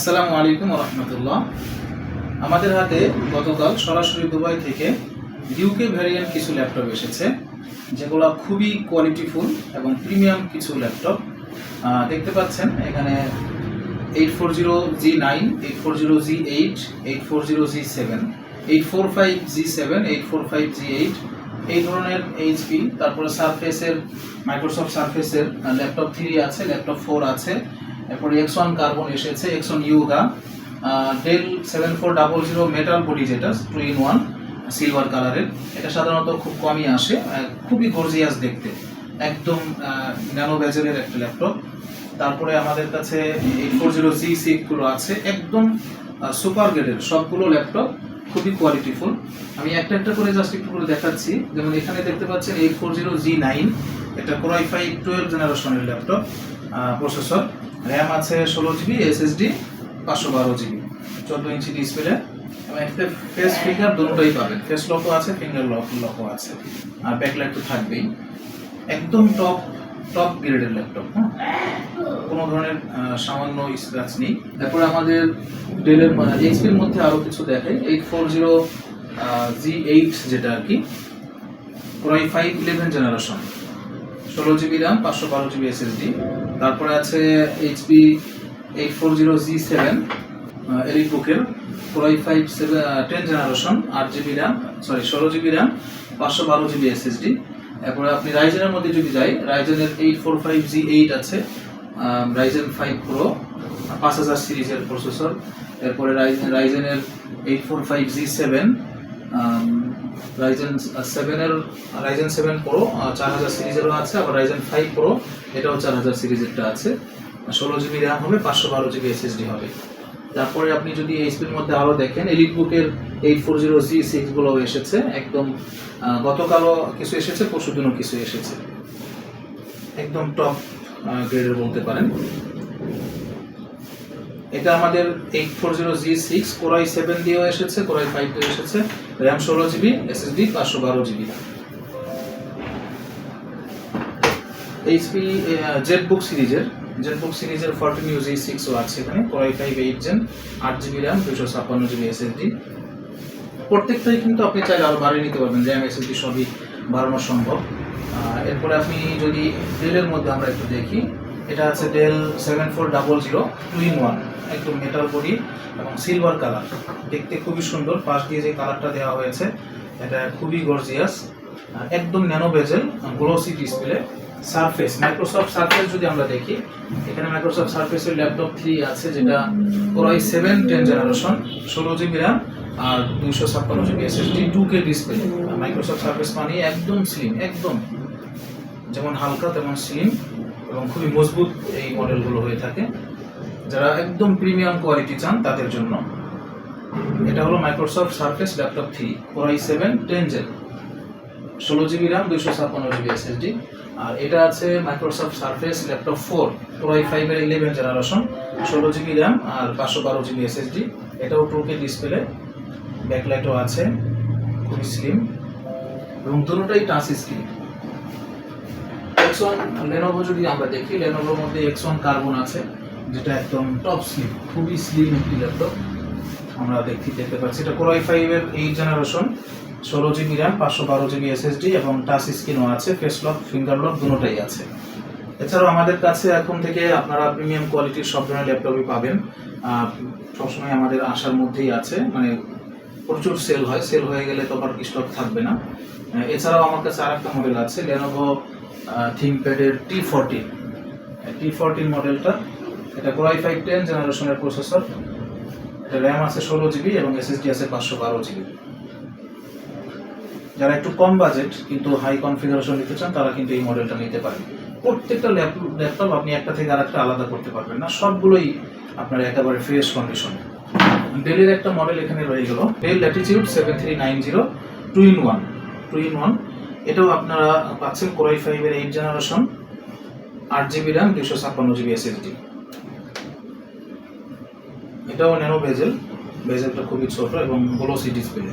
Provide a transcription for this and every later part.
আসসালামু আলাইকুম রহমতুল্লাহ। আমাদের হাতে গতকাল সরাসরি দুবাই থেকে ইউকে ভ্যারিয়েন্ট কিছু ল্যাপটপ এসেছে, যেগুলো খুবই কোয়ালিটিফুল এবং প্রিমিয়াম কিছু ল্যাপটপ। দেখতে পাচ্ছেন এখানে eight four zero G nine eight four zero G eight eight four zero G seven eight four five G seven eight four five G eight এই ধরনের এইচপি তারপরে সারফেসের মাইক্রোসফট সারফেসের ল্যাপটপ থ্রি আছে, ল্যাপটপ ফোর আছে। এরপরে X one carbon এসেছে X one Yoga Dell seven four double zero metal body যেটা টু ইন ওয়ান সিলভার কালারের এটা সাধারণত খুব কমই আসে খুবই গর্জিয়াস দেখতে। একদম ন্যানো ব্যাজেলের একটা ল্যাপটপ তারপরে আমাদের কাছে এইট ফোর জিরো জি সিটগুলো আছে, একদম সুপার গ্রেডের সবগুলো ল্যাপটপ খুবই কোয়ালিটিফুল আমি একটা একটা করে জাস্ট একটু করে দেখাচ্ছি। যেমন এখানে দেখতে পাচ্ছেন eight four zero G nine এটা কোরাই ফাইভ টুয়েলভ জেনারেশনের ল্যাপটপ প্রসেসর র্যাম আছে ষোলো জিবি এসএসডি পাঁচশো বারো জিবি চোদ্দ ইঞ্চি ডিসপ্লে এবং একটা ফেস ফিঙ্গার দুটোই পাবেন। ফেস লকও আছে ফিঙ্গার লক লকও আছে। আর ব্যাকলাইট তো থাকবেই। একদম টপ টপ গ্রেডের ল্যাপটপ হ্যাঁ? কোনো ধরনের সামান্য স্ক্র্যাচ নেই। তারপরে আমাদের ডেলের এইচপির মধ্যে আরও কিছু দেখাই। Eight four zero G eight যেটা আর কি core i five eleven generation ষোলো জিবি র্যাম পাঁচশো বারো জিবি এসএসডি তারপরে আছে HP eight four zero G seven elite বুকের core i five seven ten generation আট জিবি র্যাম সরি ষোলো জিবি র্যাম পাঁচশো বারো জিবি এসএসডি এরপরে আপনি রাইজেনের মধ্যে যদি যাই রাইজেনের eight four five G eight আছে রাইজেন ফাইভ প্রো পাঁচ হাজার সিরিজের প্রসেসর এরপরে Ryzen রাইজেনের eight four five G seven Ryzen সেভেনের রাইজেন সেভেন প্রো চার হাজার সিরিজেরও আছে, আবার রাইজেন ফাইভ প্রো এটাও চার হাজার সিরিজেরটা আছে। ষোলো জিবি র্যাম হবে, পাঁচশো বারো জিবি এসএসডি হবে। তারপরে আপনি যদি এইচপির মধ্যে আরও দেখেন এলিট বুকের এইট ফোর জিরো জি সিক্সগুলোও এসেছে। একদম গতকালও কিছু এসেছে, পরশু দিনও কিছু এসেছে। একদম টপ গ্রেডের বলতে পারেন। এটা আমাদের eight four zero G six core i seven দিয়েও এসেছে কোরাই ফাইভ দিয়েও এসেছে। র্যাম ষোলো জিবি এসএসডি পাঁচশো বারো জিবি। এইচপি জেড বুক সিরিজের জেড বুক সিরিজের ফোরটিন জি সিক্সও আছে এখানে core i five eight gen আট জিবি র্যাম দুশো ছাপ্পান্ন জিবি এসএসডি প্রত্যেকটাই কিন্তু আপনি চাইলে আরও বাড়িয়ে নিতে পারবেন র্যাম এস এস এসএসডি সবই বাড়ানো সম্ভব। এরপরে আপনি যদি ডেলের মধ্যে আমরা একটু দেখি, এটা আছে Dell seven four double zero two in one একদম মেটাল বডি এবং সিলভার কালার দেখতে খুবই সুন্দর, পাশ দিয়ে যে কালারটা দেওয়া হয়েছে, এটা খুবই গর্জিয়াস একদম nano bezel glossy display surface Microsoft surface যদি আমরা দেখি, এখানে মাইক্রোসফট সারফেসের ল্যাপটপ থ্রি আছে, যেটা core i seven ten generation ষোলো জিবি র্যাম আর দুইশো ছাপ্পান্ন GB SSD two K display Microsoft surface মানে একদম স্লিম একদম। যেমন হালকা, তেমন স্লিম এবং খুবই মজবুত এই মডেলগুলো হয়ে থাকে। যারা একদম প্রিমিয়াম কোয়ালিটি চান তাদের জন্য। এটা হলো Microsoft surface laptop three core i seven ten gen ষোলো জিবি র্যাম দুইশো ছাপ্পান্ন জিবি এসএসডি আর এটা আছে Microsoft surface laptop four core i ফাইভের ইলেভেন জেনারেশন ষোলো জিবি র্যাম আর পাঁচশো বারো জিবি এসএসডি এটাও টু কে ডিসপ্লে ব্যাকলাইটও আছে, খুবই স্লিম এবং দুটোটাই touch screen X one Lenovo যদি আমরা দেখি লেনোভোর মধ্যে এক্স ওয়ান কার্বন আছে, যেটা একদম টপ স্লিম খুবই স্লিম একটি ল্যাপটপ আমরা দেখতে দেখতে পাচ্ছি। এটা কোরাই ফাইভের এইট জেনারেশন ষোলো জিবি র্যাম পাঁচশো বারো জিবি এসএসডি এবং টাচ স্ক্রিনও আছে ফেস লক ফিঙ্গার লক দুটোটাই আছে। এছাড়াও আমাদের কাছে এখন থেকে আপনারা প্রিমিয়াম কোয়ালিটির সব ধরনের ল্যাপটপই পাবেন। সবসময় আমাদের আশার মধ্যেই আছে মানে প্রচুর সেল হয়। সেল হয়ে গেলে তো আবার স্টক থাকবে না। এছাড়াও আমার কাছে আর একটা মডেল আছে লেনোভো থিঙ্কপ্যাডের টি ফোরটিন টি ফোরটিন মডেলটা এটা কোরাই ফাইভ টেন জেনারেশনের প্রসেসর এটা র্যাম আছে ষোলো জিবি এবং এসএসডি আছে পাঁচশো বারো জিবি। যারা একটু কম বাজেট কিন্তু হাই কনফিগারেশন নিতে চান, তারা কিন্তু এই মডেলটা নিতে পারেন। প্রত্যেকটা ল্যাপটপ আপনি একটা থেকে আরেকটা আলাদা করতে পারবেন না। সবগুলোই আপনার একেবারে ফ্রেশ কন্ডিশন ডেলের একটা মডেল এখানে রয়ে গেল। Dell Latitude seven three nine zero two in one two in one এটাও আপনারা পাচ্ছেন কোরাই ফাইভের এইট জেনারেশন আট জিবি র্যাম দুশো ছাপ্পান্ন জিবি এসএসডি এটাও ন্যানো বেজেল বেজেলটা খুবই ছোট এবং গ্লোসি ডিসপ্লে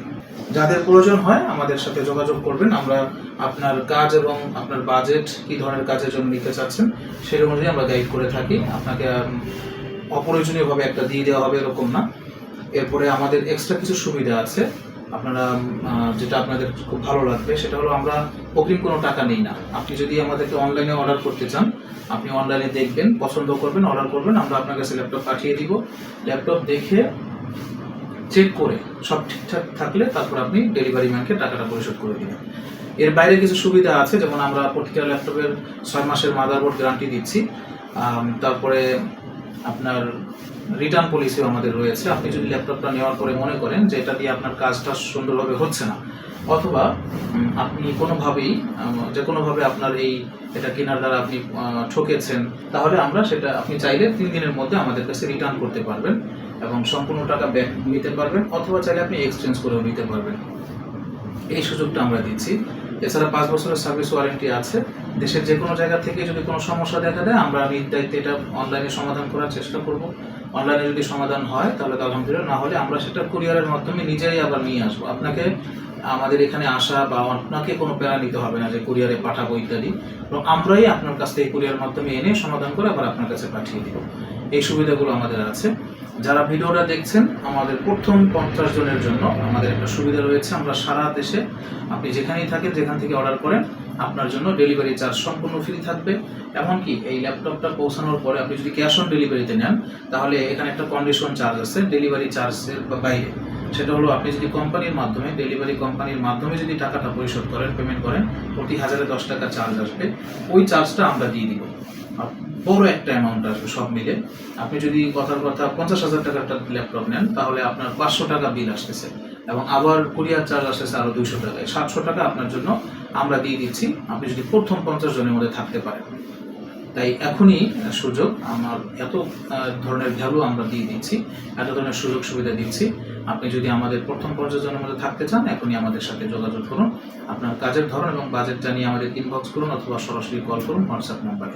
যাদের প্রয়োজন হয় আমাদের সাথে যোগাযোগ করবেন। আমরা আপনার কাজ এবং আপনার বাজেট কি ধরনের কাজের জন্য নিতে চাচ্ছেন সেই অনুযায়ী আমরা গাইড করে থাকি। আপনাকে অপ্রয়োজনীয়ভাবে একটা দিয়ে দেওয়া হবে এরকম না। এরপরে আমাদের এক্সট্রা কিছু সুবিধা আছে। আপনারা যেটা আপনাদের খুব ভালো লাগবে সেটা হলো আমরা অগ্রিম কোনো টাকা নেই না। আপনি যদি আমাদেরকে অনলাইনে অর্ডার করতে চান, আপনি অনলাইনে দেখবেন, পছন্দ করবেন অর্ডার করবেন, আমরা আপনার কাছে ল্যাপটপ পাঠিয়ে দিব। ল্যাপটপ দেখে চেক করে সব ঠিকঠাক থাকলে তারপর আপনি ডেলিভারি ম্যানকে টাকাটা পরিশোধ করে দিবেন। এর বাইরে কিছু সুবিধা আছে, যেমন আমরা প্রতিটা ল্যাপটপের ছয় মাসের মাদারবোর্ড গ্যারান্টি দিচ্ছি। তারপরে আপনার রিটার্ন পলিসিও আমাদের রয়েছে। আপনি যদি ল্যাপটপটা নেওয়ার পরে মনে করেন যে এটা দিয়ে আপনার কাজটা সুন্দরভাবে হচ্ছে না, অথবা আপনি কোনোভাবেই যে কোনোভাবে আপনার এই এটা কেনার দ্বারা আপনি ঠকেছেন, তাহলে আমরা সেটা আপনি চাইলে তিন দিনের মধ্যে আমাদের কাছে রিটার্ন করতে পারবেন। এবং সম্পূর্ণ টাকা ব্যাক নিতে পারবেন, অথবা চাইলে আপনি এক্সচেঞ্জ করেও নিতে পারবেন। এই সুযোগটা আমরা দিচ্ছি। এছাড়া পাঁচ বছরের সার্ভিস ওয়ারেন্টি আছে। দেশের যে কোনো জায়গা থেকে যদি কোনো সমস্যা দেখা দেয়, আমরা নিজ দায়িত্বে এটা অনলাইনে সমাধান করার চেষ্টা করব। অনলাইনে যদি সমাধান হয়, তাহলে আলহামদুলিল্লাহ। না হলে আমরা সেটা কুরিয়ারের মাধ্যমে নিজেই আবার নিয়ে আসব। আপনাকে, আমাদের এখানে আসা বা আপনাকে কোনো প্যারা নিতে হবে না যে কুরিয়ারে পাঠাবো ইত্যাদি। এবং আমরাই আপনার কাছ থেকে কুরিয়ার মাধ্যমে এনে সমাধান করে আবার আপনার কাছে পাঠিয়ে দিব। এই সুবিধাগুলো আমাদের আছে। যারা ভিডিওটা দেখছেন, আমাদের প্রথম পঞ্চাশ জনের জন্য আমাদের একটা সুবিধা রয়েছে। আমরা সারা দেশে আপনি যেখানেই থাকেন, যেখান থেকে অর্ডার করেন, আপনার জন্য ডেলিভারি চার্জ সম্পূর্ণ ফ্রি থাকবে। এমনকি এই ল্যাপটপটা পৌঁছানোর পরে আপনি যদি ক্যাশ অন ডেলিভারিতে নেন, তাহলে এখানে একটা কন্ডিশন চার্জ আছে ডেলিভারি চার্জের বাইরে। সেটা হলো আপনি যদি কোম্পানির মাধ্যমে ডেলিভারি কোম্পানির মাধ্যমে যদি টাকাটা পরিশোধ করেন পেমেন্ট করেন, প্রতি হাজারে দশ টাকা চার্জ আসবে। ওই চার্জটা আমরা দিয়ে দিব। বড় একটা অ্যামাউন্ট আসবে সব মিলে। আপনি যদি কথার কথা পঞ্চাশ হাজার টাকার একটা ল্যাপটপ নেন, তাহলে আপনার পাঁচশো টাকা বিল আসতেছে এবং আবার কুরিয়ার চার্জ আসতেছে আরও দুইশো টাকায়। সাতশো টাকা আপনার জন্য আমরা দিয়ে দিচ্ছি। আপনি যদি প্রথম পঞ্চাশ জনের মধ্যে থাকতে পারেন। তাই এখনই সুযোগ, আমার এত ধরনের ভ্যালু আমরা দিয়ে দিচ্ছি, এত ধরনের সুযোগ সুবিধা দিচ্ছি। আপনি যদি আমাদের প্রথম জনের মধ্যে থাকতে চান, এখনই আমাদের সাথে যোগাযোগ করুন। আপনার কাজের ধরন এবং বাজেট জানিয়ে আমাদের ইনবক্স করুন অথবা সরাসরি কল করুন হোয়াটসঅ্যাপ নাম্বারে